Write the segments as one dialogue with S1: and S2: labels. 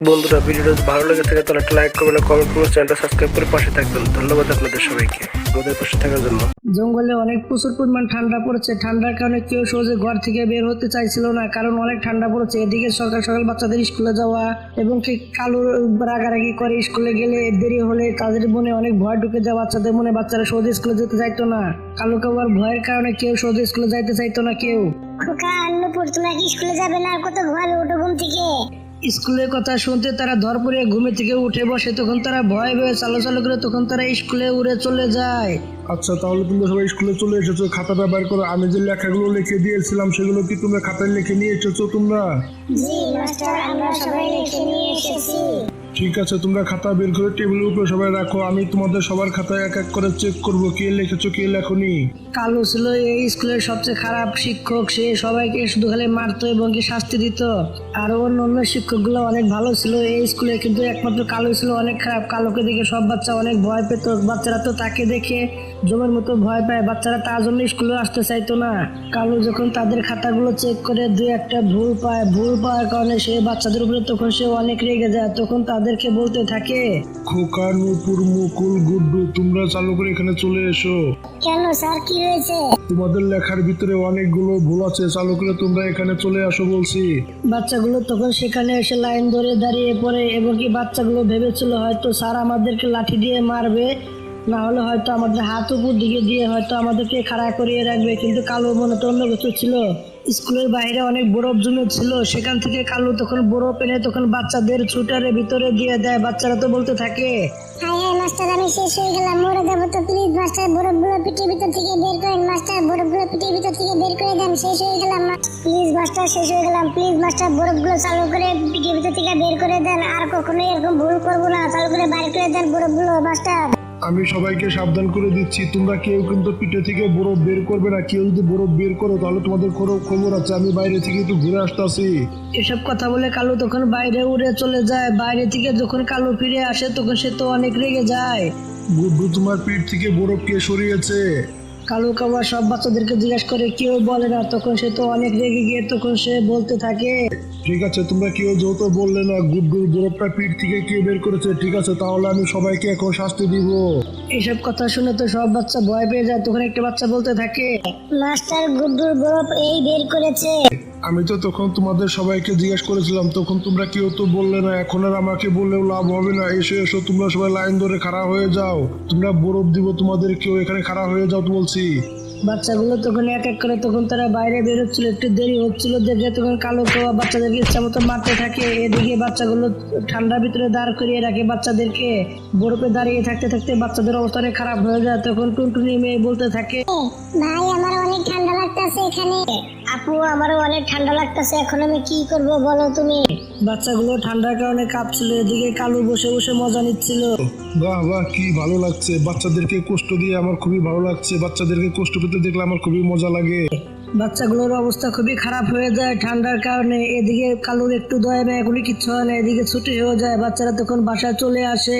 S1: বন্ধুরা ভিডিওটা যদি ভালো লেগে থাকে তাহলে একটা লাইক করবেন কমেন্ট করবেন চ্যানেলটা সাবস্ক্রাইব করে পাশে থাকবেন। ধন্যবাদ আপনাদের সবাইকে। আমাদের পাশে থাকার জন্য।
S2: জঙ্গলে অনেক প্রচুর পরিমাণ ঠান্ডা পড়েছে। ঠান্ডার কারণে কেউ সহজে ঘর থেকে বের হতে চাইছিল না কারণ অনেক ঠান্ডা পড়েছে। এদিকে সকাল সকাল বাচ্চাদের স্কুলে যাওয়া এবং কি কালো রাগারাগি করে স্কুলে গেলে দেরি হলে তাদের মনে অনেক ভয় ঢুকে যায়। বাচ্চাদের মনে বাচ্চারা সহজে স্কুলে যেতে চাইতো না। কালো কাবার ভয়ের কারণে কেউ সহজে স্কুলে যাইতে চাইতো না কেউ।
S3: খোকা আন্নপুর তোমরা কি স্কুলে যাবে না? আর কত ঘুমাবে ওঠো ঘুম থেকে।
S2: স্কুলের কথা শুনতে তারা ধরপড়ে ঘুমে থেকে উঠে বসে তখন তারা ভয় ভয়ে চালো চালো করে তখন তারা স্কুলে উড়ে চলে যায়।
S4: আচ্ছা তাহলে তোমরা সবাই স্কুলে চলে এসেছ খাতাটা বের করো। আমি যে লেখাগুলো লিখে দিয়েছিলাম সেগুলো কি তোমরা খাতায় লিখে নিয়ে এসেছ তোমরা?
S3: জি মাস্টার আমরা সবাই লিখে নিয়ে এসেছি।
S4: ঠিক আছে, তোমরা খাতা বের করে টেবিলের উপরে সবাই রাখো। আমি তোমাদের সবার খাতায় এক এক করে চেক করব। কে লিখেছো, কে লেখনি?
S2: কালু ছিল এই স্কুলের সবচেয়ে খারাপ শিক্ষক। সে সবাইকে শুধু খালি মারতো এবং কি শাস্তি দিত। আর অন্য অন্য শিক্ষকগুলো অনেক ভালো ছিল। এই স্কুলে কিন্তু একমাত্র কালু ছিল, অনেক খারাপ। কালোকে দেখে সব বাচ্চা অনেক ভয় পেত। বাচ্চারা তো তাকে দেখে জমের মতো ভয় পায়। বাচ্চারা তার জন্য স্কুলে আসতে চাইতো না। কালু যখন তাদের খাতাগুলো চেক করে দু একটা ভুল পায়, ভুল পাওয়ার কারণে সে বাচ্চাদের উপরে তখন সে অনেক রেগে যায়। তখন তাদেরকে বলতে থাকে।
S4: খোকা নূপুর মুকুল গুড্ডু তোমরা চালু করে এখানে চলে এসো।
S3: কেন স্যার কি হয়েছে?
S4: তোমাদের লেখার ভিতরে অনেকগুলো ভুল আছে চালু করে তোমরা এখানে চলে আসো বলছি।
S2: বাচ্চাগুলো তখন সেখানে এসে লাইন ধরে দাঁড়িয়ে পড়ে এবং কি বাচ্চাগুলো ভেবেছিল হয়তো স্যার আমাদেরকে লাঠি দিয়ে মারবে। না হলে হয়তো আমাদের হাত উপর দিকে দিয়ে হয়তো আমাদেরকে খাড়া করিয়ে রাখবে, কিন্তু কালো মনে তো অন্য কিছু ছিল। স্কুলের বাইরে অনেক বরফ জমে ছিল, সেখান থেকে কালু তখন বরফ এনে তখন বাচ্চাদের ছুটারের ভিতরে দিয়ে দেয়, বাচ্চারা তো বলতে থাকে।
S3: হাই হাই মাস্টার, আমি শেষ হয়ে গেলাম, মরে যাব তো প্লিজ মাস্টার, বরফগুলো পিঠের ভিতর থেকে বের করেন, মাস্টার, বরফগুলো পিঠের ভিতর থেকে বের করে দেন, শেষ হয়ে গেলাম প্লিজ মাস্টার, শেষ হয়ে গেলাম প্লিজ মাস্টার, বরফগুলো চালু করে পিঠের ভিতর থেকে বের করে দেন, আর কখনো এরকম ভুল করব না, চালু করে বাইর করে দেন বরফগুলো, মাস্টার।
S4: আমি সবাইকে সাবধান করে দিচ্ছি। তোমরা কেউ কিন্তু পিঠে থেকে বরফ বের করবে না। কেউ যদি বরফ বের করো তাহলে তোমাদের কোনো খবর আছে। আমি বাইরে থেকে একটু ঘুরে আসতেছি।
S2: এসব কথা বলে কালো তখন বাইরে উড়ে চলে যায়। বাইরে থেকে যখন কালো ফিরে আসে তখন সে তো অনেক রেগে যায়।
S4: গুড্ডু তোমার পিঠ থেকে বরফ কে সরিয়েছে?
S2: কালু কাবা সব বাচ্চাদেরকে জিজ্ঞেস করে কেউ বলে না? তখন সে তো অনেক রেগে গিয়ে তখন সে বলতে থাকে।
S4: ঠিক আছে তোমরা কেউ যেহেতু বললে না গুড্ডুর গোরপটা পিঠ থেকে কেউ বের করেছে ঠিক আছে? তাহলে আমি সবাইকে এখন শাস্তি দিব।
S2: এসব কথা শুনে তো সব বাচ্চা ভয় পেয়ে যায়। তখন একটা বাচ্চা বলতে থাকে
S3: মাস্টার গুড্ডুর গোরপ এই বের করেছে।
S4: আমি তো তখন তোমাদের সবাইকে জিজ্ঞেস করেছিলাম তখন তোমরা কেউ তো বললে না এখন আর আমাকে বললেও লাভ হবে না। এসে এসো তোমরা সবাই লাইন ধরে খাড়া হয়ে যাও। তোমরা বরফ দিব তোমাদের কেউ এখানে খাড়া হয়ে যাও তো বলছি।
S2: বাচ্চাগুলো তখন এক এক করে তখন তারা বাইরে বেরোচ্ছিল একটু দেরি হচ্ছিল দেখে তখন কালো কাবা বাচ্চাদেরকে ইচ্ছা মতো মারতে থাকে। এদিকে বাচ্চাগুলো ঠান্ডার ভিতরে দাঁড় করিয়ে রাখে বাচ্চাদেরকে। বরফে দাঁড়িয়ে থাকতে থাকতে বাচ্চাদের অবস্থা খারাপ হয়ে যায় তখন টুনটুনি মেয়ে বলতে থাকে
S3: ভাই আমার অনেক ঠান্ডা লাগতেছে এখানে। আপু আমারও অনেক ঠান্ডা লাগতেছে এখন আমি কি করব বলো তুমি?
S2: বাচ্চাগুলো ঠান্ডার কারণে কাঁপছিল এদিকে কালু বসে বসে মজা নিচ্ছিল।
S4: বাহ বাহ কি ভালো লাগছে। বাচ্চাদেরকে কষ্ট দিয়ে আমার খুবই ভালো লাগছে। বাচ্চাদেরকে কষ্ট পেতে দেখলে আমার খুবই মজা লাগে।
S2: বাচ্চাগুলোর অবস্থা খুবই খারাপ হয়ে যায় ঠান্ডার কারণে। এদিকে কালুর একটু দয়া মায়া এগুলি কিচ্ছু হয় না এদিকে ছুটি হয়ে যায় বাচ্চারা তখন বাসায় চলে আসে।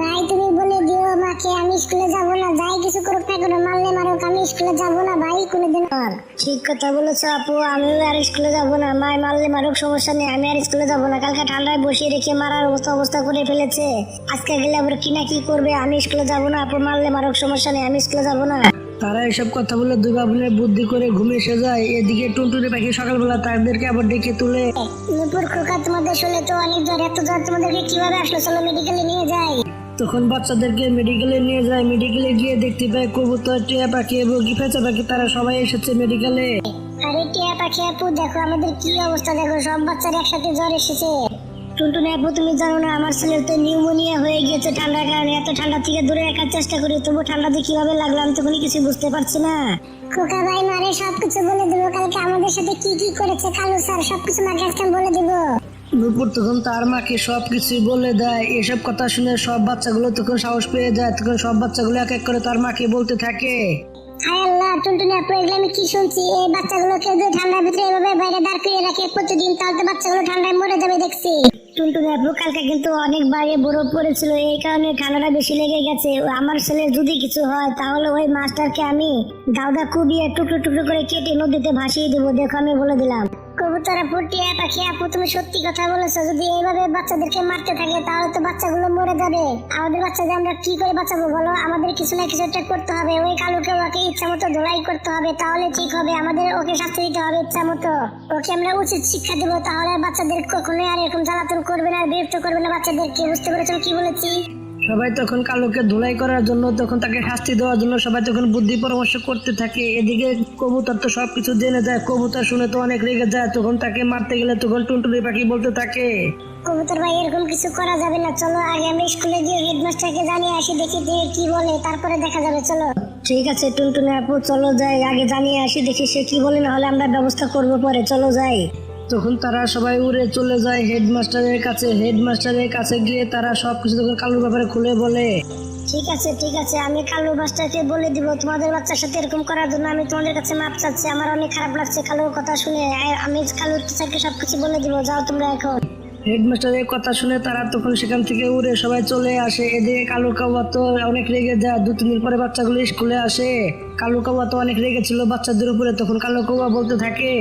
S3: ভাই তুমি বলে দিও মাকে আমি স্কুলে যাব না। যাই কিছু করুক না মারলে মারুক আমি স্কুলে যাব না ভাই কোনোদিন আর ঠিক কথা বলেছ আপু আমিও আর স্কুলে যাব না। মাই মারলে মারুক সমস্যা নেই আমি আর স্কুলে যাব না। কালকে ঠান্ডায় বসিয়ে রেখে মারার অবস্থা অবস্থা করে ফেলেছে। আজকে গেলে আবার কি না কি করবে আমি স্কুলে যাব না। আপু মারলে মারুক সমস্যা নেই আমি স্কুলে যাব না।
S2: তারা এসব কথা বলে দুই বাবুনের বুদ্ধি করে ঘুমিয়ে এসে যায়। এদিকে টুনটুনি পাখি সকালবেলা তাদেরকে আবার ডেকে তুলে।
S3: নুপুর খোকা তোমাদের শরীরে তো অনেক জ্বর। এত জ্বর তোমাদেরকে কীভাবে আসলো? চলো মেডিকেলে নিয়ে যাই।
S2: তখন বাচ্চাদেরকে মেডিকেলে নিয়ে যায়। মেডিকেলে গিয়ে দেখতে পায় কবুতর টিয়া পাখি এবং গিফেচা পাখি তারা সবাই এসেছে মেডিকেলে
S3: আরে টিয়া পাখি আপু দেখো আমাদের কি অবস্থা। দেখো সব বাচ্চারা একসাথে জ্বর এসেছে। টুনটুনি আপু তুমি জানো না আমার ছেলের তো নিউমোনিয়া হয়ে গিয়েছে ঠান্ডার কারণে। এত ঠান্ডা থেকে দূরে রাখার চেষ্টা করি তবু ঠান্ডাতে কীভাবে লাগল আমি তো কোনো কিছু বুঝতে পারছি না। খোকা ভাই মারে সবকিছু বলে দেবো। কালকে আমাদের সাথে কি কি করেছে কালু স্যার সবকিছু মাকে আজকে বলে দেবো।
S2: নুপুর তখন তার মাকে সব কিছুই বলে দেয়। এসব কথা শুনে সব বাচ্চাগুলো তখন সাহস পেয়ে যায়। তখন সব বাচ্চাগুলো এক এক করে তার মাকে বলতে থাকে।
S3: হায় আল্লাহ টুনটুনি আপু এগুলো আমি কি শুনছি? এই বাচ্চাগুলোকে যদি ঠান্ডার ভিতরে এভাবে বাইরে দাঁড় করিয়ে রাখে প্রতিদিন তাহলে তো বাচ্চাগুলো ঠান্ডায় মরে যাবে দেখছি। টুনটুনি আপু কালকে কিন্তু অনেক বাইরে বরফ পড়েছিল, এই কারণে ঠান্ডাটা বেশি লেগে গেছে। আমার ছেলে যদি কিছু হয়, তাহলে ওই মাছটাকে আমি দাউদা কুবিয়ে টুকরো টুকরো করে কেটে নদীতে ভাসিয়ে দেবো, দেখো আমি বলে দিলাম। কবুতর আপু পাখি আপু তুমি সত্যি কথা বলেছ, যদি এইভাবে বাচ্চাদেরকে মারতে থাকে, তাহলে তো বাচ্চাগুলো মরে যাবে। আমাদের বাচ্চাদের আমরা কি করে বাঁচাবো বলো? আমাদের কিছু না কিছু একটা করতে হবে, ওই কালুকে ওকে ইচ্ছা মতো ধোলাই করতে হবে, তাহলে ঠিক হবে, আমাদের ওকে শাস্তি দিতে হবে ইচ্ছা মতো। ওকে আমরা উচিত শিক্ষা দিব, তাহলে বাচ্চাদের কখনোই আর এরকম জ্বালাতন করবে না, আর বিরক্ত করবে না বাচ্চাদেরকে, বুঝতে পেরেছ কি বলেছি?
S2: সবাই তখন কালোকে ধুলাই করার জন্য তখন তাকে শাস্তি দেওয়ার জন্য সবাই তখন বুদ্ধি পরামর্শ করতে থাকে। এদিকে কবুতর তো সবকিছু জেনে যায় কবুতর শুনে তো অনেক রেগে যায় তখন তাকে মারতে গেলে তখন টুনটুনি পাখি বলতে থাকে।
S3: কবুতর ভাই এরকম কিছু করা যাবে না চলো আগে আমি স্কুলে গিয়ে হেডমাস্টারকে জানিয়ে আসি দেখি যে কি বলে তারপরে দেখা যাবে চলো।
S2: ঠিক আছে টুনটুনি আপু চলো যাই আগে জানিয়ে আসি দেখি সে কি বলে না হলে আমরা ব্যবস্থা করব পরে চলো যাই। তখন তারা সবাই উড়ে চলে যায় হেডমাস্টারের কাছে। হেডমাস্টারের কাছে গিয়ে তারা সবকিছু তখন কালুর ব্যাপারে খুলে বলে।
S3: ঠিক আছে ঠিক আছে আমি কালু মাস্টারকে বলে দিব তোমাদের বাচ্চার সাথে এরকম করার জন্য আমি তোমাদের কাছে মাপ চাচ্ছি আমার অনেক খারাপ লাগছে কালুর কথা শুনে। আমি কালুর টিচারকে সবকিছু বলে দিব যাও তোমরা এখন।
S2: হেডমাস্টারের কথা শুনে তারা তখন সেখান থেকে উড়ে সবাই চলে আসে। এদিকে কালু কাবা তো অনেক রেগে যায় দু তিন দিন পরে বাচ্চাগুলো স্কুলে আসে। কালু কাবা তো অনেক রেগে ছিল বাচ্চাদের উপরে তখন কালু কাবা বলতে থাকে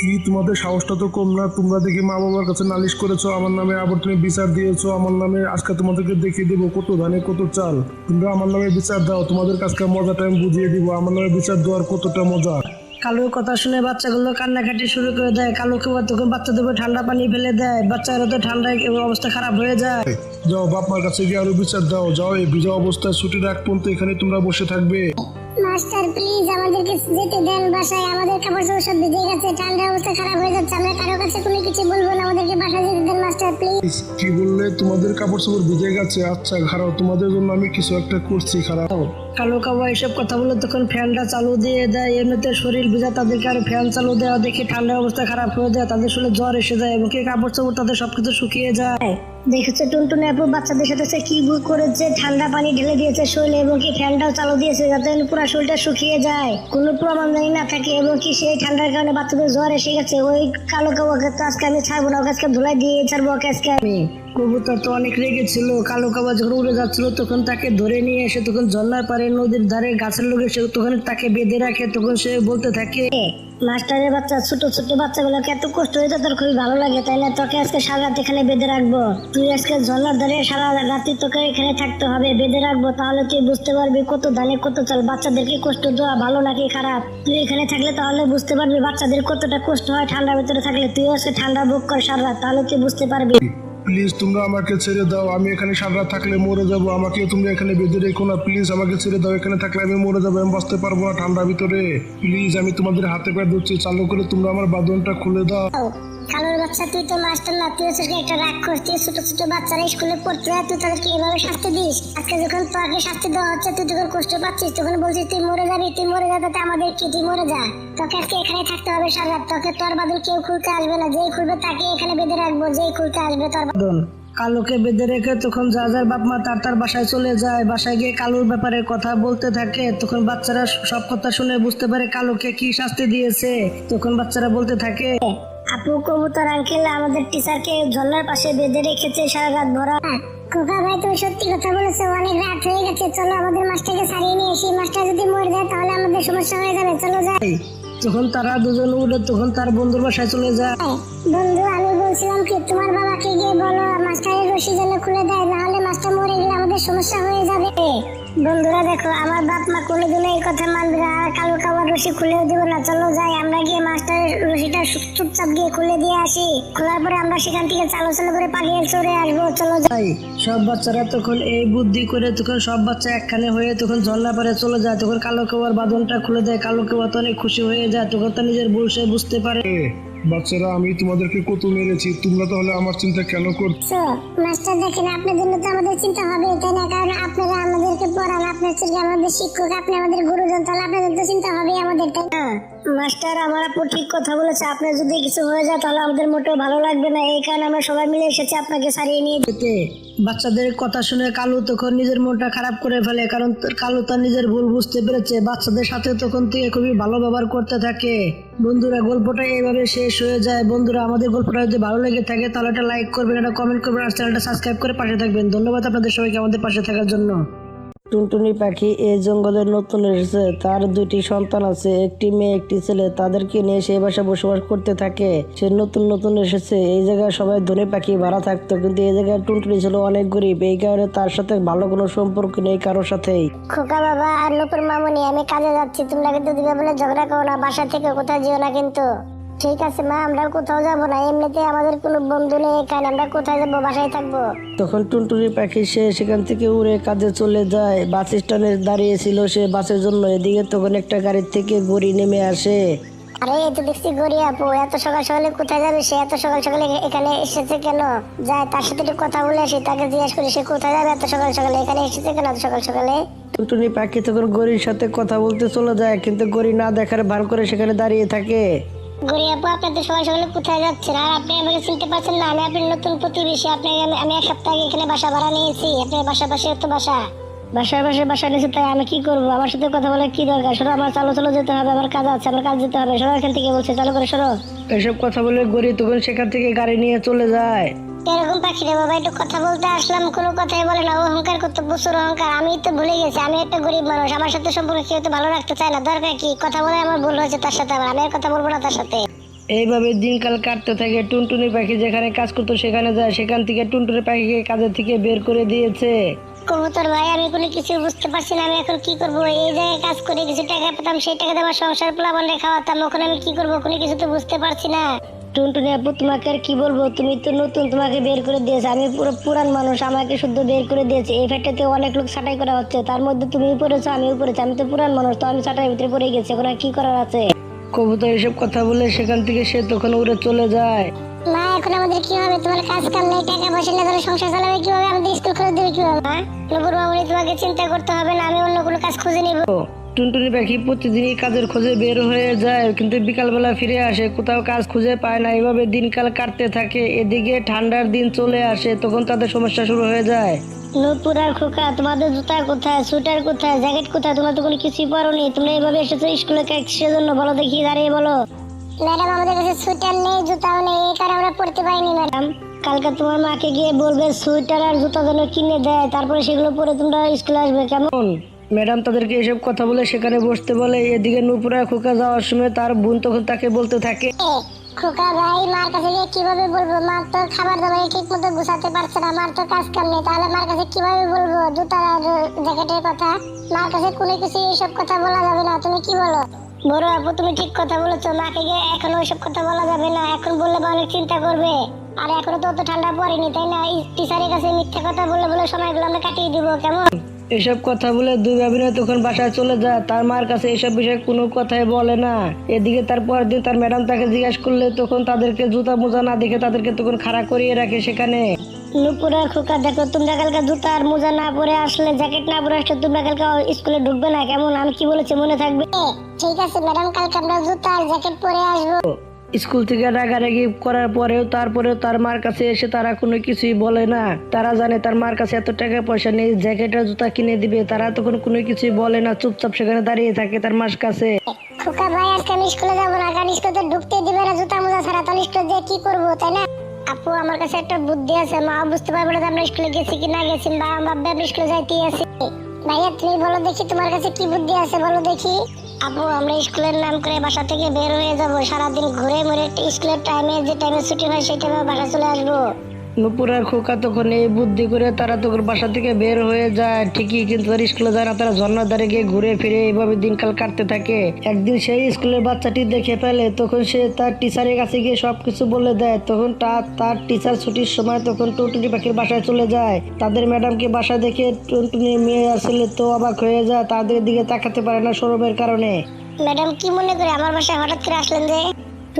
S4: কি তোমাদের সাহসটা তো কম না? তোমরা দেখি মা বাবার কাছে নালিশ করেছ আমার নামে আবার তুমি বিচার দিয়েছ আমার নামে আজকে তোমাদেরকে দেখিয়ে দেবো কত ধানে কত চাল। তোমরা আমার নামে বিচার দাও তোমাদের কাছকে মজাটা আমি বুঝিয়ে দিব আমার নামে বিচার দেওয়ার কতটা মজা।
S2: কালুর কথা শুনে বাচ্চাগুলো কান্নাকাটি শুরু করে দেয়। কালু কাবা তখন বাচ্চাদের উপর ঠান্ডা পানি ফেলে দেয়। বাচ্চারা তো ঠান্ডায় অবস্থা খারাপ হয়ে যায়।
S4: যাও বাপ মার কাছে গিয়ে আরও বিচার দাও যাও এই ভিজা অবস্থায় ছুটি এক পর্যন্ত এখানে তোমরা বসে থাকবে।
S3: মাস্টার প্লিজ আমাদেরকে যেতে দেন বাসায়। আমাদের কাপড় চোপড় সব ভিজে গেছে ঠান্ডা অবস্থা খারাপ হয়ে যাচ্ছে। আমরা কারও কাছে কোনো কিছু বলব না, আমাদেরকে বাসায় যেতে দেন মাস্টার প্লিজ
S4: কি বললে? তোমাদের কাপড় চোপড় ভিজে গেছে আচ্ছা খারাপ তোমাদের জন্য আমি কিছু একটা করছি খারাপ
S2: কালো কাবা এসব কথা বলে তখন ফ্যানটা চালু দিয়ে দেয়। এমনিতে শরীর ভিজা, তাদেরকে আর ফ্যান চালু দেওয়া দেখে ঠান্ডার অবস্থা খারাপ হয়ে যায়। তাদের শুলে জ্বর এসে যায় এবং কাপড় চোপড় তাদের সবকিছু শুকিয়ে যায়।
S3: দেখেছ টুনটুনি আপু? বাচ্চাদের সাথে সে কি ভুল করেছে? ঠান্ডা পানি ঢেলে দিয়েছে শরীরে এবং কি ফ্যানটাও চালু দিয়েছে যাতে পুরো শরীরটা শুকিয়ে যায়। কোনো প্রমাণ জানি না থাকে এবং কি সেই ঠান্ডার কারণে বাচ্চাদের জ্বর এসে গেছে। ওই কালো কাবাকে তো আজকে আমি ছাড়বো না, ওকে আজকে ধুলাই দিয়ে ছাড়বো, ওকে আজকে আমি।
S2: কবুতর তো অনেক রেগে ছিল, কালো কাবা যখন উড়ে যাচ্ছিল তখন তাকে ধরে নিয়ে এসে তখন ঝর্ণার পারে নদীর ধারে গাছের লোকে সে তখন তাকে বেঁধে রাখে, তখন সে বলতে থাকে
S3: মাস্টারের বাচ্চা, ছোট ছোট বাচ্চাগুলোকে এত কষ্ট হয়েছে তোর খুবই ভালো লাগে, তাই না? তোকে আজকে সারা রাত এখানে বেঁধে রাখব। তুই আজকে ঝর্ণার ধারে সারা রাত্রি তোকে এখানে থাকতে হবে, বেঁধে রাখব, তাহলে তুই বুঝতে পারবি কত ধানে কত চাল, বাচ্চাদেরকে কষ্ট দেওয়া ভালো নাকি খারাপ। তুই এখানে থাকলে তাহলে বুঝতে পারবি বাচ্চাদের কতটা কষ্ট হয় ঠান্ডার ভিতরে থাকলে তুই আজকে ঠান্ডা ভোগ কর সারা রাত, তাহলে তুই বুঝতে পারবি।
S4: প্লিজ তোমরা আমাকে ছেড়ে দাও, আমি এখানে সারা থাকলে মরে যাব আমাকে তোমরা এখানে বেঁধে রেখো না, প্লিজ আমাকে ছেড়ে দাও, এখানে থাকলে আমি মরে যাব, আমি বাঁচতে পারব না ঠান্ডা ভিতরে। প্লিজ আমি তোমাদের হাতে পায়ে ধরছি, চালু করে তোমরা আমার বাঁধনটা খুলে দাও।
S3: কালোর বাচ্চা, তুই তো মাস্টার না, তুই হচ্ছে একটা রাগ করছিস ছোট ছোট বাচ্চারা স্কুলে পড়তে যায়, তুই তাদেরকে এভাবে শাস্তি দিস? আজকে যখন তোকে শাস্তি দেওয়া হচ্ছে, তুই তখন কষ্ট পাচ্ছিস, তখন বলছিস, তুই মরে যাবি, তুই মরে যা, তাতে আমাদের কি, তুই মরে যা। তোকে আজকে এখানে থাকতে হবে সারা তোকে তোর বাদল কেউ খুলতে আসবে না। যেই খুলবে তাকে এখানে বেঁধে রাখব, যেই খুলতে আসবে তোর
S2: বাদন কালোকে বেঁধে রেখে তখন যা যার বাপ মা তার তার বাসায় চলে যায়, বাসায় গিয়ে কালুর ব্যাপারে কথা বলতে থাকে, তখন বাচ্চারা সব কথা শুনে বুঝতে পারে কালোকে কি শাস্তি দিয়েছে। তখন বাচ্চারা বলতে থাকে
S3: আপু কবুতর আঙ্কেল আমাদের টিচারকে ঝর্ণার পাশে বেঁধে রেখেছে সারা রাত ভরা খোকা ভাই তুমি সত্যি কথা বলেছ অনেক রাত হয়ে গেছে চলো আমাদের মাস্টারকে সারিয়ে নিয়ে এসি মাস্টার যদি মরে যায় তাহলে আমাদের সমস্যা হয়ে যাবে চলো যাই।
S2: তখন তারা দুজন উঠে তখন তার বন্ধুর বাসায় চলে যায়।
S3: বন্ধু আমি বলছিলাম কি তোমার বাবাকে গিয়ে বলো মাস্টারের রশি যেন খুলে দেয় নাহলে মাস্টার মরে গেলে আমাদের সমস্যা হয়ে যাবে। বন্ধুরা দেখো আমার বাপ মা কোনোদিনও এই কথা মানবে না। আর কালো কাবার রশি খুলেও দেবো না। চলো যাই আমরা গিয়ে মাস্টারের রশিটা চুপচাপ গিয়ে খুলে দিয়ে আসি। খোলার পরে আমরা সেখান থেকে চালো চালো করে পালিয়ে চলে আসব। চলো যাই।
S2: সব বাচ্চারা তখন এই বুদ্ধি করে তখন সব বাচ্চা একখানে হয়ে তখন ঝর্ণা পারে চলে যায়। তখন কালো কেওয়ার বাঁধনটা খুলে দেয়। কালো কেওয়া তো অনেক খুশি হয়ে যায়। তখন তো নিজের ভুল সে বুঝতে পারে।
S4: বাচ্চারা আমি তোমাদেরকে কত মেরেছি। তোমরা তাহলে আমার চিন্তা কেন করছ
S3: মাস্টার দেখেন আপনার জন্য তো আমাদের চিন্তা হবে তাই না? কারণ আপনারা আমাদেরকে পড়ান আপনার ছেলে আমাদের শিক্ষক আপনি আমাদের গুরুজন তাহলে আপনাদের তো চিন্তা হবে আমাদের তাই না? মাস্টার আমার আপু ঠিক কথা বলেছে। আপনার যদি কিছু হয়ে যায় তাহলে আমাদের মোটেও ভালো লাগবে না। এই কারণে আমরা সবাই মিলে এসেছি আপনাকে সারিয়ে নিয়ে
S2: যেতে। বাচ্চাদের কথা শুনে কালু তখন নিজের মনটা খারাপ করে ফেলে, কারণ কালু তার নিজের ভুল বুঝতে পেরেছে। বাচ্চাদের সাথে তখন থেকে খুবই ভালো ব্যবহার করতে থাকে। বন্ধুরা, গল্পটা এইভাবে শেষ হয়ে যায়। বন্ধুরা, আমাদের গল্পটা যদি ভালো লেগে থাকে, তাহলে একটা লাইক করবেন, একটা কমেন্ট করবেন, আর চ্যানেলটা সাবস্ক্রাইব করে পাশে থাকবেন। ধন্যবাদ আপনাদের সবাইকে আমাদের পাশে থাকার জন্য। টুনটুনি পাখি এই জঙ্গলে নতুন এসেছে। তার দুটি সন্তান আছে। একটি মেয়ে, একটি ছেলে। তাদেরকে নিয়ে সেই বাসা বসবাস করতে থাকে। সে নতুন নতুন এসেছে। এই জায়গায় সবাই ধনী পাখি ভাড়া থাকতো, কিন্তু এই জায়গায় টুনটুনি ছিল অনেক গরিব। এই কারণে তার সাথে ভালো কোনো সম্পর্ক নেই কারোর সাথেই।
S3: খোকা বাবা আর নুপুর মামুনি, আমি কাজে যাচ্ছি। তোমরা কিন্তু দিবে বলে ঝগড়া করো না। বাসা থেকে কোথাও যেও না কিন্তু। ঠিক আছে মা আমরা কোথাও যাব না। এমনিতে আমাদের কোনো বন্ধু নেই এখানে আমরা কোথায় যাব বাসায় থাকব?
S2: তখন টুনটুনি পাখি সে সেখান থেকে উড়ে কাজে চলে যায়। বাস স্ট্যান্ডে দাঁড়িয়েছিল সে বাসের জন্য। এদিকে তখন একটা গাড়ির থেকে গড়ি নেমে আসে।
S3: আরে এই তো দেখছি গড়ি আপু এত সকাল সকালে কোথায় যাবে সে? এত সকাল সকালে এখানে এসেছে কেন? যায় তার সাথে একটু কথা বলে আসি তাকে জিজ্ঞাসা করি সে কোথায় যাবে এত সকাল সকালে? এখানে এসেছে কেন এত সকাল সকালে?
S2: টুনটুনি পাখি তখন গড়ির সাথে কথা বলতে চলে যায় কিন্তু গড়ি না দেখার ভার করে সেখানে দাঁড়িয়ে থাকে।
S3: গড়ি আপু আপনি তো সকাল সকালে কোথায় যাচ্ছেন আর আপনি আমাকে চিনতে পারছেন না, আমি আপনার নতুন প্রতিবেশী, আপনাকে আমি এক সপ্তাহ আগে এখানে বাসা ভাড়া নিয়েছি, আপনার বাসা পাশে তো বাসা।
S2: বাসায় বাসায় বাসা নিয়েছে, তাই আমি কি করব? আমার সাথে কথা বলে কি দরকার? সরো আমার চালো চালো যেতে হবে, আমার কাজ আছে, আমার কাজ যেতে হবে। সরো এখান থেকে বলছে, চালু করে সরো এসব কথা বলে গড়ি তখন সেখান থেকে গাড়ি নিয়ে চলে যায়।
S3: এরকম পাখি রে বাবা একটু কথা বলতে আসলাম কোনো কথাই বলে না অহংকার করতে প্রচুর অহংকার। আমি তো ভুলে গেছি আমি একটা গরিব মানুষ আমার সাথে সম্পর্ক কেউ তো ভালো রাখতে চায় না দরকার কি? কথা বলে আমার ভুল হয়েছে তার সাথে আবার আমি আর কথা বলব না তার সাথে।
S2: এইভাবে দিনকাল কাটতে থাকে টুনটুনি পাখি যেখানে কাজ করতো সেখানে যায় সেখান থেকে টুনটুনি পাখিকে কাজের থেকে বের করে দিয়েছে।
S3: কবুতর ভাই আমি কোনো কিছু বুঝতে পারছি না আমি এখন কি করব? এই জায়গায় কাজ করে কিছু টাকা পেতাম সেই টাকা দিয়ে আমার সংসার প্লাবনে খাওয়াতাম ওখানে আমি কি করব? কোনো কিছু তো বুঝতে পারছি না।
S2: টুনটুনি আপু তোমাকে আর কি বলব? তুমি তো নতুন তোমাকে বের করে দিয়েছে। আমি পুরো পুরান মানুষ আমাকে শুদ্ধ বের করে দিয়েছে। এই ফ্যাক্টরিতে অনেক লোক ছাটাই করা হচ্ছে। তার মধ্যে তুমি পড়েছো আমিও পড়েছি। আমি তো পুরান মানুষ তো আমি ছাটাই ভিতরে পড়ে গেছি। এখন কি করার আছে? কবুতর এসব কথা বলে সেখান থেকে সে তখন উড়ে চলে যায়।
S3: মা এখন আমাদের কি হবে? তোমার কাজ কাম নেই টাকা পয়সা নেই তাহলে সংসার চালাবে কীভাবে? আমাদের স্কুল খুলে দেবে কীভাবে মা? নবুর মামুনি তোমাকে চিন্তা করতে হবে না আমি অন্য কোনো কাজ খুঁজে নিব।
S2: টুনটুনি পাখি প্রতিদিনই কাজের খোঁজে বের হয়ে যায় কিন্তু বিকালবেলা ফিরে আসে কোথাও কাজ খুঁজে পায় না। এভাবে দিনকাল কাটতে থাকে এদিকে ঠান্ডার দিন চলে আসে তখন তাদের সমস্যা শুরু হয়ে যায়।
S3: নূপুর আর খোকা তোমাদের জুতা কোথায় কোথায় জ্যাকেট কোথায়? তোমরা তো কোনো কিছুই পারোনি। তোমরা এইভাবে এসেছ স্কুলে বলো দেখি দাঁড়িয়ে বলো। ম্যাডাম আমাদের কাছে সুইটার নেই জুতাও নেই এই কারণে আমরা পড়তে পারিনি ম্যাডাম।
S2: কালকে তোমার মাকে গিয়ে বলবে সোয়েটার আর জুতা যেন কিনে দেয় তারপরে সেগুলো পরে তোমরা স্কুলে আসবে কেমন? ম্যাডাম তাদেরকে এসব কথা বলে সেখানে বসতে বলে, এদিকে নুপুরা খোকা যাওয়ার সময় তার বোন তখন তাকে বলতে থাকে।
S3: খোকা ভাই, মার কাছে গিয়ে কীভাবে বলব? তো খাবার দাবার ঠিক মতো গুছাতে পারছে না, মার তো কাজ কাম নেই। তাহলে মার কাছে কীভাবে বলব? জ্যাকেটের কথা? মার কাছে কোনো কিছু কথা বলা যাবে না, তুমি কি বলো? বড় আপু, তুমি ঠিক কথা বলেছ, মাকে গিয়ে এখন ওইসব কথা বলা যাবে না। এখন বললে অনেক চিন্তা করবে। আর এখনও তো অত ঠান্ডা পড়েনি, তাই না? টিচারের কাছে মিথ্যা কথা বলে বলে সময়গুলো আমরা কাটিয়ে দিব, কেমন?
S2: এসব কথা বলে দুই ভাবিনা তখন বাসায় চলে যায়। তার মার কাছে এসব বিষয়ে কোনো কথাই বলে না। এদিকে তার পরের দিন তার ম্যাডাম তাকে জিজ্ঞাসা করলে তখন তাদেরকে জুতা মোজা না দেখে তাদেরকে তখন খাড়া করিয়ে রাখে সেখানে।
S3: নুপুরা খোকা দেখো তোমরা কালকে জুতা আর মোজা না পরে আসলে জ্যাকেট না পরে আসলে তোমরা কালকে স্কুলে ঢুকবে না? কেমন? আমি কি বলেছি মনে থাকবে? ঠিক আছে ম্যাডাম কালকে আমরা জুতা আর জ্যাকেট পরে আসব।
S2: স্কুল থেকে রাগারাগি করার পরেও তারপরেও তার মার কাছে এসে তারা কোনো কিছুই বলে না। তারা জানে তার মার কাছে এত টাকা পয়সা নেই, জ্যাকেট আর জুতা কিনে দিবে। তারা তখন কোনো কিছুই বলে না, চুপচাপ সেখানে দাঁড়িয়ে থাকে তার মার কাছে।
S3: খোকা ভাই আজকে আমি স্কুলে যাব না? কারণ স্কুলে তো ঢুকতে দিবে না জুতা মোজা ছাড়া, তাহলে স্কুলে দিয়ে কি করব, তাই না? আপু, আমার কাছে একটা বুদ্ধি আছে, মা বুঝতে পারবে না আমরা স্কুলে গেছি কি না গেছি, বা আমরা স্কুলে যাইতেই আছি। ভাইয়া, তুমি বলো দেখি তোমার কাছে কি বুদ্ধি আছে, বলো দেখি। আপু আমরা স্কুলের নাম করে বাসা থেকে বের হয়ে যাব। সারাদিন ঘুরে মুড়ে স্কুলের টাইমে যে টাইমে ছুটি হয়, সেই টাইমে বাসা চলে আসব।
S2: নুপুরের খোকা তখন এই বুদ্ধি করে তারা তখন বাসা থেকে বের হয়ে যায়। ঠিকই কিন্তু তার স্কুলে যায় না, তারা ঝর্ণার ধারে গিয়ে ঘুরে ফিরে এইভাবে দিনকাল কাটতে থাকে। একদিন সেই স্কুলের বাচ্চাটি দেখে ফেলে, তখন সে তার টিচারের কাছে গিয়ে সবকিছু বলে দেয়। তখন তার তার টিচার ছুটির সময় তখন টুনটুনি পাখির বাসায় চলে যায়। তাদের ম্যাডামকে বাসা দেখে টুনটুনি মেয়ে আসলে তো অবাক হয়ে যায়, তাদের দিকে তাকাতে পারে না সরমের কারণে।
S3: ম্যাডাম কি মনে করে, আমার বাসায় হঠাৎ করে আসলেন যে?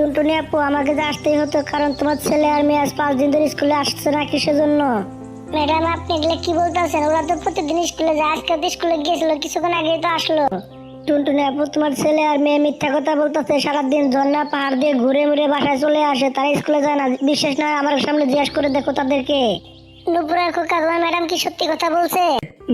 S2: টুনটুনি আপু আমাকে যে আসতেই হতো কারণ তোমার ছেলে আর মেয়ে আজ পাঁচ দিন ধরে স্কুলে আসছে না কিসের জন্য
S3: ম্যাডাম আপনি এগুলো কি বলতেছেন? ওরা তো প্রতিদিন স্কুলে যায় আজকে তো স্কুলে গিয়েছিল কিছুক্ষণ আগেই তো আসলো।
S2: টুনটুনি আপু তোমার ছেলে আর মেয়ে মিথ্যা কথা বলতেছে সারাদিন ঝর্ণা পাহাড় দিয়ে ঘুরে ঘুরে বাসায় চলে আসে তারা স্কুলে যায় না। বিশেষ নয় আমার সামনে জিজ্ঞেস করে দেখো তাদেরকে।
S3: নুপুরের খোকা তোমার ম্যাডাম কি সত্যি কথা বলছে?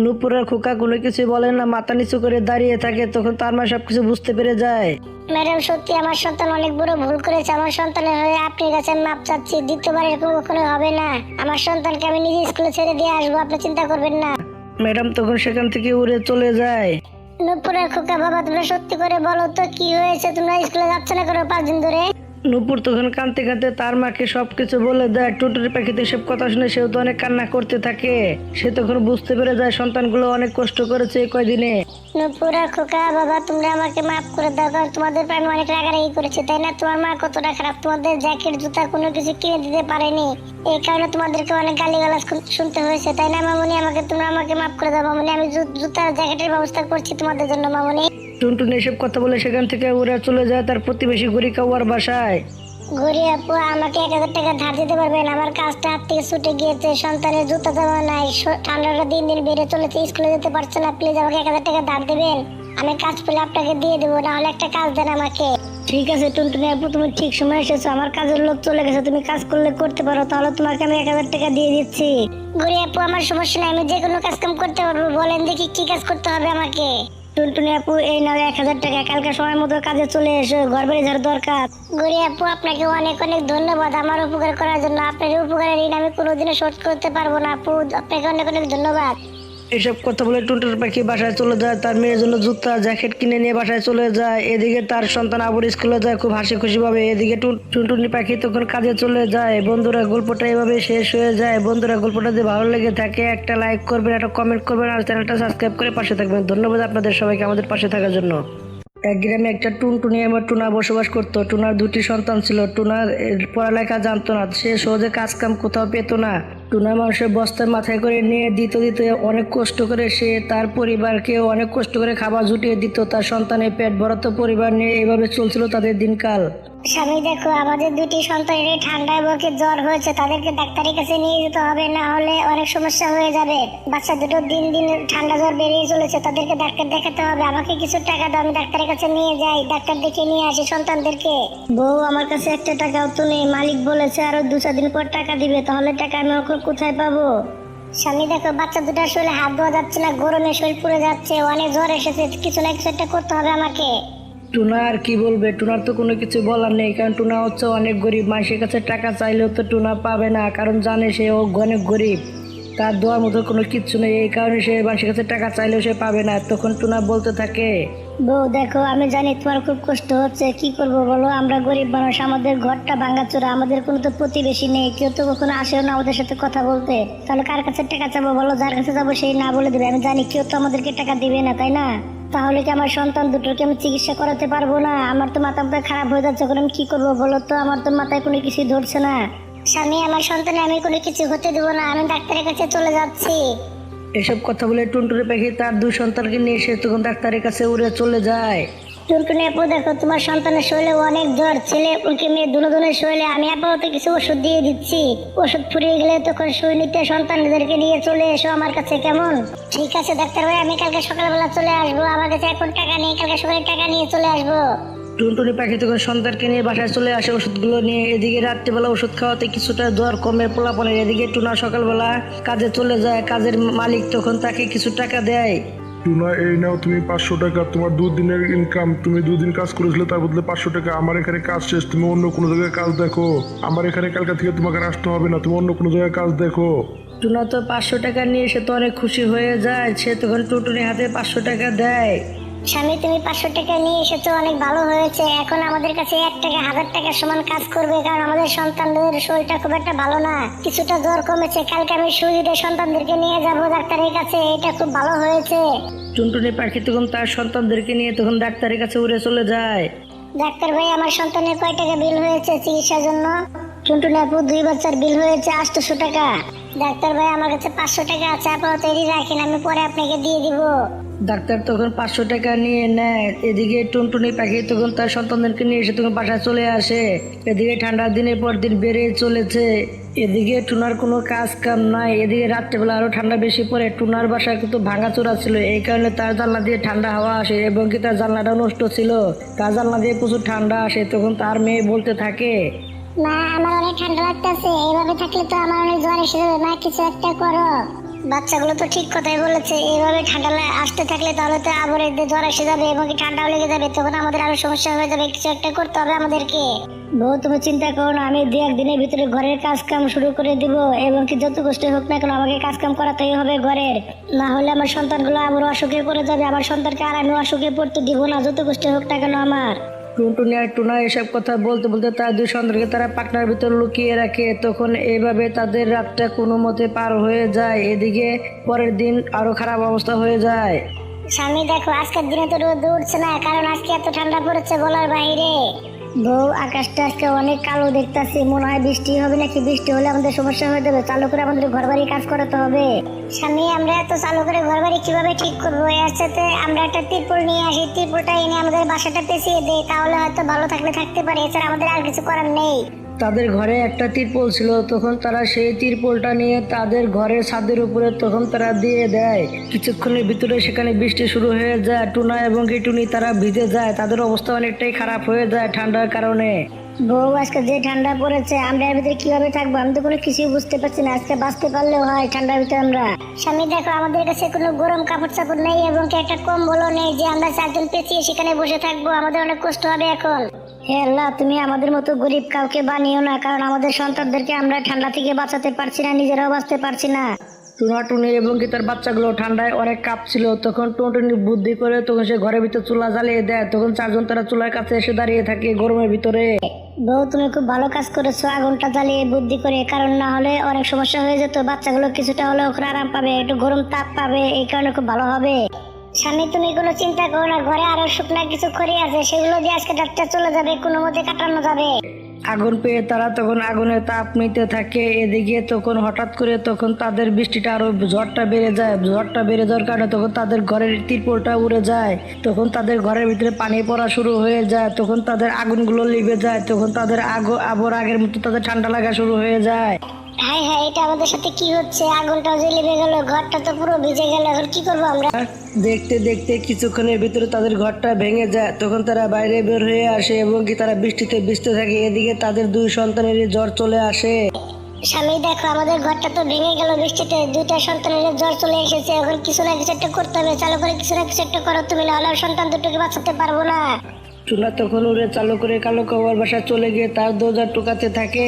S2: নুপুরের খোকা কোনো কিছু বলে না মাথা নিচু করে দাঁড়িয়ে থাকে তখন তার মা সবকিছু বুঝতে পেরে যায়।
S3: ম্যাডাম সত্যি আমার সন্তান অনেক বড় ভুল করেছে। আমার সন্তানের হয়ে আপনার কাছে মাপ চাচ্ছি। দ্বিতীয়বার এরকম কখনো হবে না। আমার সন্তানকে আমি নিজে স্কুলে ছেড়ে দিয়ে আসব আপনি চিন্তা করবেন না।
S2: ম্যাডাম তখন সেখান থেকে উড়ে চলে যায়।
S3: নুপুরের খোকা বাবা তোমরা সত্যি করে বলো তো কি হয়েছে? তোমরা স্কুলে যাচ্ছ না করো পাঁচ দিন ধরে?
S2: নুপুর তখন কাঁদতে কাঁদতে তার মাকে সবকিছু বলে দেয় টুটুরি পাখিতে সব কথা শুনে সেও তো অনেক কান্না করতে থাকে। সে তখন বুঝতে পেরে যায় সন্তানগুলো অনেক কষ্ট করেছে এই কয়দিনে।
S3: নুপুরের খোকা, বাবা, তোমরা আমাকে মাফ করে দাও, কারণ তোমাদের আমি অনেক রাগারাগি করেছি, তাই না? তোমার মা কতটা খারাপ, তোমাদের জ্যাকেট, জুতা কোনো কিছু কিনে দিতে পারেনি। এই কারণে তোমাদেরকে অনেক গালিগালাজ শুন- শুনতে হয়েছে, তাই না, মামুনি? আমাকে তোমরা আমাকে মাফ করে দাও, মামুনি। আমি জু- জুতা, জ্যাকেটের ব্যবস্থা করছি তোমাদের জন্য, মামুনি।
S2: টুনটুনি এসব কথা বলে সেখান থেকে ওরা চলে যায় তার প্রতিবেশী গড়ি কাউয়ার বাসায়।
S3: ঘুরি আপু আমাকে এক হাজার টাকা ধার দিতে পারবেন? আমার কাজটা হাত থেকে ছুটে গিয়েছে সন্তানের জুতা জামা নাই ঠান্ডাটা দিন দিন বেড়ে চলেছে স্কুলে যেতে পারছে না। প্লিজ আমাকে এক হাজার টাকা ধার দেবেন? আমি কাজ পেলে আপনাকে দিয়ে দেবো না হলে একটা কাজ দেন আমাকে।
S2: ঠিক আছে টুনটুনি আপু তুমি ঠিক সময় এসেছ আমার কাজের লোক চলে গেছে তুমি কাজ করলে করতে পারো তাহলে তোমাকে আমি এক হাজার টাকা দিয়ে দিচ্ছি।
S3: ঘুরি আপু আমার সমস্যা নাই আমি যে কোনো কাজ কাম করতে পারব বলেন দেখি কি কাজ করতে হবে আমাকে।
S2: টুনটুনি আপু, এই নাও এক হাজার টাকা। কালকে সময় মতো কাজে চলে এসো, ঘর বাড়ি ঝাড় দরকার।
S3: গড়ি আপু, আপনাকে অনেক অনেক ধন্যবাদ আমার উপকার করার জন্য। আপনার উপকারের ঋণ আমি কোনোদিনও শোধ করতে পারব না আপু। আপনাকে অনেক অনেক ধন্যবাদ।
S2: এসব কথা বলে টুনটুন পাখি বাসায় চলে যায়, তার মেয়ের জন্য জুতা, জ্যাকেট কিনে নিয়ে বাসায় চলে যায়। এদিকে তার সন্তান আবুর স্কুলে যায় খুব হাসি খুশি ভাবে। এদিকে টুন- টুনটুনি পাখি তখন কাজে চলে যায়। বন্ধুরা, গল্পটা এভাবে শেষ হয়ে যায়। বন্ধুরা, গল্পটা যদি ভালো লেগে থাকে, একটা লাইক করবেন, একটা কমেন্ট করবেন, আর চ্যানেলটা সাবস্ক্রাইব করে পাশে থাকবেন। ধন্যবাদ আপনাদের সবাইকে আমাদের পাশে থাকার জন্য। এক গ্রামে একটা টুনটুনি আমার টুনা বসবাস করতো। টুনার দুটি সন্তান ছিল। টুনার পড়ালেখা জানতো না। সে সহজে কাজ কাম কোথাও পেতো না। টুনা মানুষের বস্তায় মাথায় করে নিয়ে দিতে দিতে অনেক কষ্ট করে সে তার পরিবারকে অনেক কষ্ট করে খাবার জুটিয়ে দিত তার সন্তানের পেট ভরাতো পরিবার নিয়ে এইভাবে চলছিল তাদের দিনকাল।
S3: স্বামী দেখো আমাদের দুটি সন্তানের ঠান্ডায় বকে জ্বর হয়েছে তাদেরকে ডাক্তারের কাছে নিয়ে যেতে হবে না হলে অনেক সমস্যা হয়ে যাবে। বাচ্চা দুটো দিন দিন ঠান্ডা জ্বর বেরিয়ে চলেছে তাদেরকে ডাক্তার দেখাতে হবে আমাকে কিছু টাকা দাও আমি ডাক্তারের কাছে নিয়ে যাই ডাক্তার দেখে নিয়ে আসি সন্তানদেরকে।
S2: বউ আমার কাছে একটা টাকাও তো নেই মালিক বলেছে আরও দু চার দিন পর টাকা দিবে তাহলে টাকা আমি ওকে কোথায় পাবো?
S3: স্বামী, দেখো, বাচ্চা দুটার শরীরে হাত ধোয়া যাচ্ছে না, গরমে শরীর পুড়ে যাচ্ছে, অনেক জ্বর এসেছে, কিছু না কিছু একটা করতে হবে আমাকে।
S2: টুনা, আর কি বলবে? টুনার তো কোনো কিছু বলার নেই, কারণ টুনা হচ্ছে অনেক গরিব। মানুষের কাছে টাকা চাইলেও তো টুনা পাবে না, কারণ জানে সে ও অনেক গরিব। তার দোয়ার মতো কোনো কিচ্ছু নেই, এই কারণে সে মানুষের কাছে টাকা চাইলেও সে পাবে না, তখন টুনা বলতে থাকে।
S3: বউ, দেখো, আমি জানি তোমার খুব কষ্ট হচ্ছে। কি করব বলো? আমরা গরিব মানুষ, আমাদের ঘরটা ভাঙাচোরা, আমাদের কোনো তো প্রতিবেশী নেই। কেউ তো কখনো আসেও না আমাদের সাথে কথা বলতে। তাহলে কার কাছে টাকা চাবো বলো? যার কাছে যাব সেই না বলে দেবে। আমি জানি কেউ তো আমাদেরকে টাকা দিবে না, তাই না? তাহলে কি আমার সন্তান দুটোকে আমি চিকিৎসা করাতে পারব না? আমার তো মাথা মাথা খারাপ হয়ে যাচ্ছে, এখন আমি কি করব বলো তো? আমার তো মাথায় কোনো কিছু ধরছে না। স্বামী, আমার সন্তানে আমি কোনো কিছু হতে দেবো না। আমি ডাক্তারের কাছে চলে যাচ্ছি।
S2: এসব কথা বলে টুনটুনি পাখি তার দুই সন্তানকে নিয়ে এসে তখন ডাক্তারের কাছে উড়ে চলে যায়।
S3: টুনটুনি আপু, দেখো, তোমার সন্তানের শরীরে অনেক জ্বর, ছেলে উনকে মেয়ে দুজনের শরীরে আমি আপাতত কিছু ওষুধ দিয়ে দিচ্ছি। ওষুধ ফুরিয়ে গেলে তখন নিতে সন্তানদেরকে নিয়ে চলে এসো আমার কাছে, কেমন? ঠিক আছে ডাক্তার ভাই আমি কালকে সকালবেলা চলে আসব। আমার কাছে এখন টাকা নেই, কালকে সকালে টাকা নিয়ে চলে আসব।
S2: টুনটুনি পাখি তখন সন্তানকে নিয়ে বাসায় চলে আসে ওষুধগুলো নিয়ে। এদিকে রাত্রিবেলা ওষুধ খাওয়াতে কিছুটা জ্বর কমে পোলাপনের এদিকে টুনা সকালবেলা কাজে চলে যায়। কাজের মালিক তখন তাকে কিছু টাকা দেয়।
S4: টুনা এই নাও তুমি পাঁচশো টাকা। তোমার দুদিনের ইনকাম তুমি দুদিন কাজ করেছিলে তার বদলে পাঁচশো টাকা। আমার এখানে কাজ শেষ তুমি অন্য কোনো জায়গায় কাজ দেখো। আমার এখানে কালকা থেকে তোমাকে আসতে হবে না তুমি অন্য কোনো জায়গায় কাজ দেখো।
S2: টুনা তো পাঁচশো টাকা নিয়ে সে তো অনেক খুশি হয়ে যায়। সে তখন টুনটুনি হাতে পাঁচশো টাকা দেয়।
S3: স্বামী তুমি পাঁচশো টাকা নিয়ে এসেছ অনেক ভালো হয়েছে। এখন আমাদের কাছে এক টাকা হাজার টাকার সমান কাজ করবে কারণ আমাদের সন্তানদের শরীরটা খুব একটা ভালো না। কিছুটা জ্বর কমেছে কালকে আমি সুবিধে সন্তানদেরকে নিয়ে যাব ডাক্তারের কাছে এটা খুব ভালো হয়েছে।
S2: টুনটুনি পাখি তখন তার সন্তানদেরকে নিয়ে তখন ডাক্তারের কাছে উড়ে চলে যায়।
S3: ডাক্তার ভাই আমার সন্তানের কয় টাকা বিল হয়েছে চিকিৎসার জন্য? টুনটুনি আপু দুই বাচ্চার বিল হয়েছে আটশোশো টাকা। ডাক্তার ভাই আমার কাছে পাঁচশো টাকা আছে আপাতত এরই রাখেন আমি পরে আপনাকে দিয়ে দিব।
S2: ডাক্তার তখন পাঁচশো টাকা নিয়ে নেয়। এদিকে টুনটুনি পাখি তখন তার সন্তানদেরকে নিয়ে এসে তখন বাসায় চলে আসে। এদিকে ঠান্ডার দিনের পর দিন বেড়ে চলেছে। এদিকে টুনার কোনো কাজ কাম নাই। এদিকে রাত্রেবেলা আরও ঠান্ডা বেশি পড়ে। টুনার বাসায় কিন্তু ভাঙাচোরা ছিল। এই কারণে তার জানলা দিয়ে ঠান্ডা হাওয়া আসে এবং কি তার জানলাটা নষ্ট ছিল। তার জানলা দিয়ে প্রচুর ঠান্ডা আসে। তখন তার মেয়ে বলতে থাকে,
S3: মা, আমার অনেক ঠান্ডা লাগতেছে। এইভাবে থাকলে তো আমার অনেক জ্বর এসে যাবে। মা, কিছু একটা করো। বাচ্চাগুলো তো ঠিক কথাই বলেছে। এইভাবে ঠান্ডা আসতে থাকলে তাহলে তো আবার এদের জ্বর এসে যাবে এবং ঠান্ডাও লেগে যাবে। তখন আমাদের আরও সমস্যা হয়ে যাবে। কিছু একটা করতে হবে আমাদেরকে। বউ, তুমি চিন্তা করো না, আমি দু একদিনের ভিতরে ঘরের কাজ কাম শুরু করে দিব এবং কি যত কষ্ট হোক না কেন আমাকে কাজ কাম করাতেই হবে ঘরের। না হলে আমার সন্তানগুলো আবার অসুখে পড়ে যাবে আমার সন্তানকে আর আমি অসুখে পড়তে দিব না, যত কষ্ট হোক না কেন আমার।
S2: টুনটুনি আর টুনা এসব কথা বলতে বলতে তার দুই সন্তানকে তারা পাকনার ভিতর লুকিয়ে রাখে। তখন এইভাবে তাদের রাতটা কোনো মতে পার হয়ে যায়। এদিকে পরের দিন আরও খারাপ অবস্থা হয়ে যায়।
S3: স্বামী, দেখো, আজকের দিনে তো রোদ উঠছে না, কারণ আজকে এত ঠান্ডা পড়েছে বলার বাইরে। বউ, আকাশটা আজকে অনেক কালো দেখতেছি। মনে হয় বৃষ্টি হবে নাকি? বৃষ্টি হলে আমাদের সমস্যা হয়ে যাবে। চালু করে আমাদের ঘর বাড়ি কাজ করাতে হবে। স্বামী, আমরা এত চালু করে ঘর বাড়ি কীভাবে ঠিক করব? এর আমরা একটা ত্রিপুর নিয়ে আসি। ত্রিপুরটা এনে আমাদের বাসাটা পেঁচিয়ে দেয় তাহলে হয়তো ভালো থাকলে থাকতে পারে। এছাড়া আমাদের আর কিছু করার নেই।
S2: তাদের ঘরে একটা তিরপল ছিল, তখন তারা সেই তিরপলটা নিয়ে তাদের ঘরের ছাদের উপরে তখন তারা দিয়ে দেয়। কিছুক্ষণের ভিতরে সেখানে বৃষ্টি শুরু হয়ে যায়, টুনা এবং গিটুনি তারা ভিজে যায়। তাদের অবস্থা অনেকটাই খারাপ হয়ে যায় ঠান্ডার কারণে।
S3: বউ, আজকে যে ঠান্ডা পড়েছে, আমরা এর ভিতরে কীভাবে থাকব? আমি তো কোনো কিছুই বুঝতে পারছি না। আজকে বাঁচতে পারলেও হয় ঠান্ডার ভিতরে আমরা। স্বামী, দেখো, আমাদের কাছে কোনো গরম কাপড় চাপড় নেই এবং একটা কম্বলও নেই যে আমরা চারজন পেঁচিয়ে সেখানে বসে থাকব? আমাদের অনেক কষ্ট হবে এখন। হে আল্লাহ তুমি আমাদের মতো গরিব কাউকে বানিও না কারণ আমাদের সন্তানদেরকে আমরা ঠান্ডা থেকে বাঁচাতে পারছি না নিজেরাও বাঁচতে পারছি না।
S2: টুনা টুনি এবং কি তার বাচ্চাগুলো ঠান্ডায় অনেক কাঁপছিল তখন টুনটুনি বুদ্ধি করে তখন সে ঘরের ভিতরে চুলা জ্বালিয়ে দেয় তখন চারজন তারা চুলার কাছে এসে দাঁড়িয়ে থাকে গরমের ভিতরে।
S3: বউ তুমি খুব ভালো কাজ করেছ আগুনটা জ্বালিয়ে বুদ্ধি করে কারণ না হলে অনেক সমস্যা হয়ে যেত বাচ্চাগুলো কিছুটা হলেও ওখানে আরাম পাবে একটু গরম তাপ পাবে এই কারণে খুব ভালো হবে। স্বামী, তুমি কোনো চিন্তা করো না, ঘরে আরও শুকনা কিছু খড়ি আছে, সেগুলো দিয়ে আজকে ডাক্তার চলে যাবে, কোনো মতে কাটানো যাবে।
S2: আগুন পেয়ে তারা তখন আগুনের তাপ নিতে থাকে, এদিকে তখন হঠাৎ করে তখন তাদের বৃষ্টিটা আরও ঝড়টা বেড়ে যায়, ঝড়টা বেড়ে যাওয়ার কারণে তখন তাদের ঘরের তিরপলটা উড়ে যায়, তখন তাদের ঘরের ভিতরে পানি পড়া শুরু হয়ে যায়, তখন তাদের আগুনগুলো লিভে যায়, তখন তাদের আগো আবার আগের মতো তাদের ঠান্ডা লাগা শুরু হয়ে যায়।
S3: হাই হাই এটা আমাদের সাথে কি হচ্ছে? আগুনটাও লেগে গেল ঘরটা তো পুরো ভিজে গেল এখন কি করব আমরা?
S2: দেখতে দেখতে কিছুক্ষণের ভিতরে তাদের ঘরটা ভেঙে যায়। তখন তারা বাইরে বের হয়ে আসে এবং কি তারা বৃষ্টিতে ভিজতে থাকে। এদিকে তাদের দুই সন্তানের জ্বর চলে আসে।
S3: স্বামী দেখো আমাদের ঘরটা তো ভেঙে গেল বৃষ্টিতে। দুইটা সন্তানের জ্বর চলে এসেছে। এখন কিছু না কিছু একটা করতে হবে। চালু করে কিছু না কিছু একটা করো তুমি না হলে সন্তান দুটোকে বাঁচাতে পারব না।
S2: চুলা তখন উড়ে চালু করে কালো কবর বাসা চলে গিয়ে তার দরজা টুকাতে থাকে।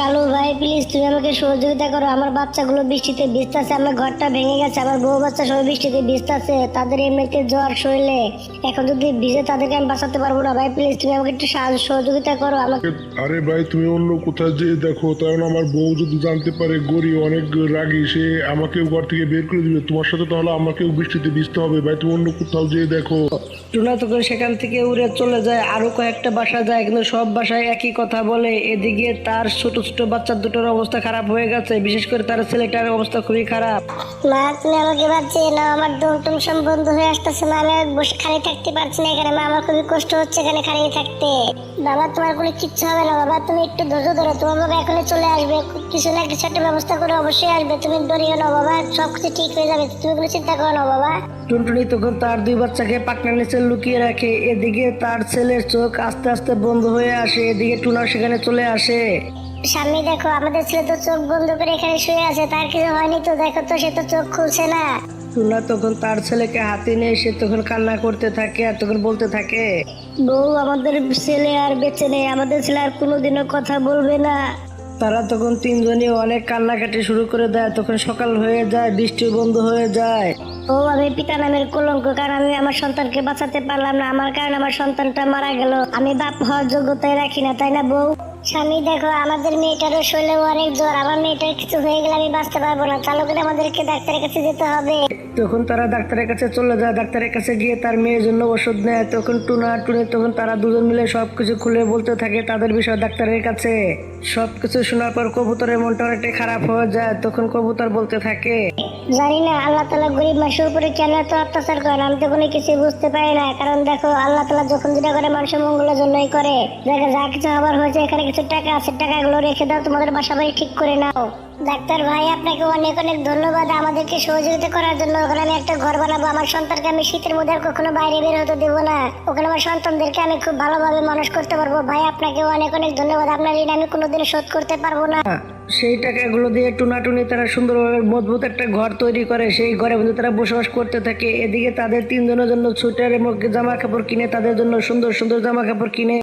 S3: কালু ভাই প্লিজ তুমি আমাকে সহযোগিতা করো। আমার বাচ্চাগুলো বৃষ্টিতে ভিজতেছে আমার ঘরটা ভেঙে গেছে আমার বউ বাচ্চা সবাই বৃষ্টিতে ভিজতেছে তাদের এমনিতে জ্বর শরীরে। এখন যদি ভিজে তাদেরকে আমি বাঁচাতে পারব না ভাই প্লিজ তুমি আমাকে একটু সাহায্য সহযোগিতা করো আমাকে
S4: আরে ভাই তুমি অন্য কোথাও যেয়ে দেখো কারণ আমার বউ যদি জানতে পারে গড়ি অনেক রাগি সে আমাকেও ঘর থেকে বের করে দিবে। তোমার সাথে তাহলে আমাকেও বৃষ্টিতে ভিজতে হবে ভাই তুমি অন্য কোথাও যেয়ে দেখো।
S2: টুনা তখন সেখান থেকে উড়ে চলে যায় আরও কয়েকটা বাসা যায় কিন্তু সব বাসায় একই কথা বলে এদিকে তার ছোট ছোট বাচ্চা দুটোর অবস্থা খারাপ হয়ে গেছে বিশেষ করে তার ছেলেটার অবস্থা খুবই খারাপ।
S3: মা তুমি আমাকে বাঁচিয়ে নাও আমার দম টুম সব বন্ধ হয়ে আসতেছে মা আমি বসে খালি থাকতে পারছি না এখানে। মা আমার খুবই কষ্ট হচ্ছে এখানে খালিয়ে থাকতে। বাবা তোমার কোনো কিচ্ছু হবে না বাবা তুমি একটু ধৈর্য ধরো তোমার বাবা এখনই চলে আসবে। কিছু না কিছু একটা ব্যবস্থা করে অবশ্যই আসবে তুমি ডরিও না বাবা সব কিছু ঠিক হয়ে যাবে তুমি কোনো চিন্তা করো না বাবা।
S2: টুনটুনি তখন তার দুই বাচ্চাকে পাকনার নিচে লুকিয়ে রাখে এদিকে তার ছেলের চোখ আস্তে আস্তে বন্ধ হয়ে আসে এদিকে টুনা সেখানে চলে আসে।
S3: সামনে দেখো আমাদের ছেলে তো চোখ বন্ধ করে এখানে শুয়ে আছে তার কিছু হয়নি তো দেখো তো সে তো চোখ খুলছে না
S2: তখন তার ছেলেকে হাতে নিয়ে সে তখন কান্না করতে থাকে আর তখন বলতে থাকে।
S3: বউ আমাদের ছেলে আর বেঁচে নেই আমাদের ছেলে আর কোনোদিনও কথা বলবে না।
S2: তারা তখন তিনজনই অনেক কান্নাকাটি শুরু করে দেয় তখন সকাল হয়ে যায় বৃষ্টি বন্ধ হয়ে যায়।
S3: ও আমি পিতা নামের কলঙ্ক কারণ আমি আমার সন্তানকে বাঁচাতে পারলাম না আমার কারণে আমার সন্তানটা মারা গেল। আমি বাপ হওয়ার যোগ্যতায় রাখি না তাই না বউ? স্বামী দেখো আমাদের মেয়েটারও শরীরে অনেক জ্বর। আমার মেয়েটার কিছু হয়ে গেলে আমি বাঁচতে পারব না। চালু করে আমাদেরকে ডাক্তারের কাছে যেতে হবে।
S2: তখন তারা ডাক্তারের কাছে চলে যায়। ডাক্তারের কাছে গিয়ে তার মেয়ের জন্য ওষুধ নেয়। তখন টুনা টুনি তখন তারা দুজন মিলে সবকিছু খুলে বলতে থাকে তাদের বিষয় ডাক্তারের কাছে। সবকিছু শোনার পর কবুতরের মনটা অনেকটা খারাপ হয়ে যায়। তখন কবুতর বলতে থাকে
S3: জানি না আল্লাহ তালা গরিব মানুষের উপরে কেন এত অত্যাচার করেন? আমি তো কোনো কিছু বুঝতে পারি না। কারণ দেখো আল্লাহ তালা যখন যেটা করে মানুষের মঙ্গলের জন্যই করে। দেখো যা কিছু হবার হয়েছে এখানে কিছু টাকা আছে টাকাগুলো রেখে দাও, তোমাদের বাসা বাড়ি ঠিক করে নাও। ডাক্তার ভাই, আপনাকে অনেক অনেক ধন্যবাদ আমাদেরকে সহযোগিতা করার জন্য। ওখানে আমি একটা ঘর বানাবো। আমার সন্তানকে আমি শীতের মধ্যে আর কখনো বাইরে বের হতে দেবো না। ওখানে আমার সন্তানদেরকে আমি খুব ভালোভাবে মানুষ করতে পারব। ভাই, আপনাকে অনেক অনেক ধন্যবাদ। আপনার ঋণ আমি কোনোদিন শোধ করতে পারব না।
S2: সেই টাকাগুলো দিয়ে টুনাটুনি তারা সুন্দরভাবে মজবুত একটা ঘর তৈরি করে। সেই ঘরে মধ্যে তারা বসবাস করতে থাকে। এদিকে তাদের তিনজনের জন্য ছুটার জামা কাপড় কিনে, তাদের জন্য সুন্দর সুন্দর জামা কাপড় কিনে।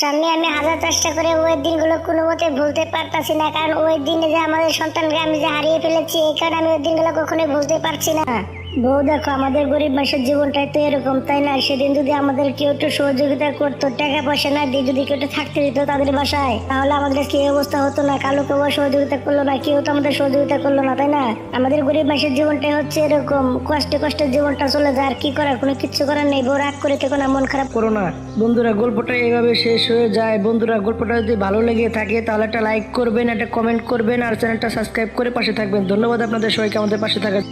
S3: সামনে আমি হাজার চেষ্টা করে ওই দিনগুলো কোনো মতে ভুলতে পারতাছি না, কারণ ওই দিনে যে আমাদের সন্তানকে আমি যে হারিয়ে ফেলেছি, এই কারণে আমি ওই দিনগুলো কখনোই ভুলতে পারছি না। বউ, দেখো, আমাদের গরিব মানুষের জীবনটাই তো এরকম, তাই না? সেদিন যদি আমাদের কেউ একটু সহযোগিতা করতো, টাকা পয়সা না দিয়ে যদি কেউ একটু থাকতে দিত তাদের বাসায়, তাহলে আমাদের কি অবস্থা হতো না। কালো কেউ সহযোগিতা করল না, কেউ তো আমাদের সহযোগিতা করল না, তাই না? আমাদের গরিব মানুষের জীবনটাই হচ্ছে এরকম, কষ্টে কষ্টে জীবনটা চলে যায়, আর কি করার? কোনো কিচ্ছু করার নেই। বউ, রাগ করে থেকো না, মন খারাপ
S2: করো না। বন্ধুরা, গল্পটা এইভাবে শেষ হয়ে যায়। বন্ধুরা, গল্পটা যদি ভালো লেগে থাকে, তাহলে একটা লাইক করবেন, একটা কমেন্ট করবেন, আর চ্যানেলটা সাবস্ক্রাইব করে পাশে থাকবেন। ধন্যবাদ আপনাদের সবাইকে আমাদের পাশে থাকার